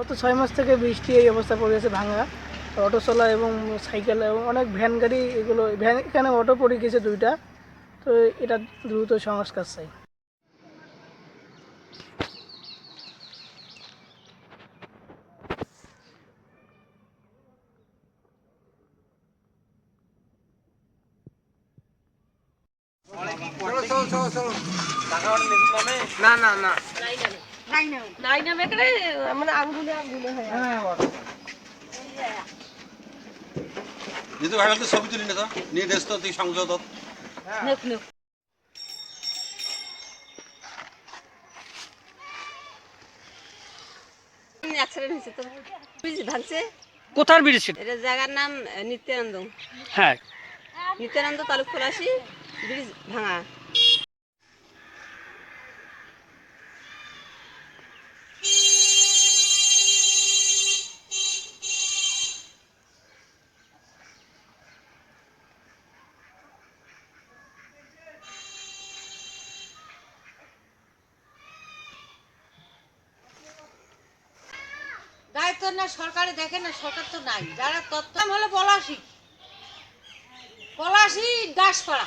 গত ছয় মাস থেকে বৃষ্টি এই অবস্থা পড়ে গেছে ভাঙা। অটো চলা এবং সাইকেল এবং অনেক ভ্যান গাড়ি এগুলো, ভ্যান এখানে অটো পড়ে গেছে দুইটা। তো এটা দ্রুত সংস্কার চাই। না না না। মানে আঙ্গুলে আঙ্গুলে হয় যেহেতু ভাইরাল তো ছবি তুলি না তো। নিয়ে দেশ তো তুই সংসদ নেক নেক। অ্যাক্সিডেন্ট হয়েছে তো। ব্রিজ ভাঙছে কোথার ব্রিজ ছিল? এটা জায়গার নাম নিত্যানন্দ। হ্যাঁ। নিত্যানন্দ তালুক পলাশি ব্রিজ ভাঙা। দায়িত্ব না সরকারে দেখে না সরকার তো নাই। যারা তত্ত্ব হলো পলাশি। পলাশি দাসপাড়া।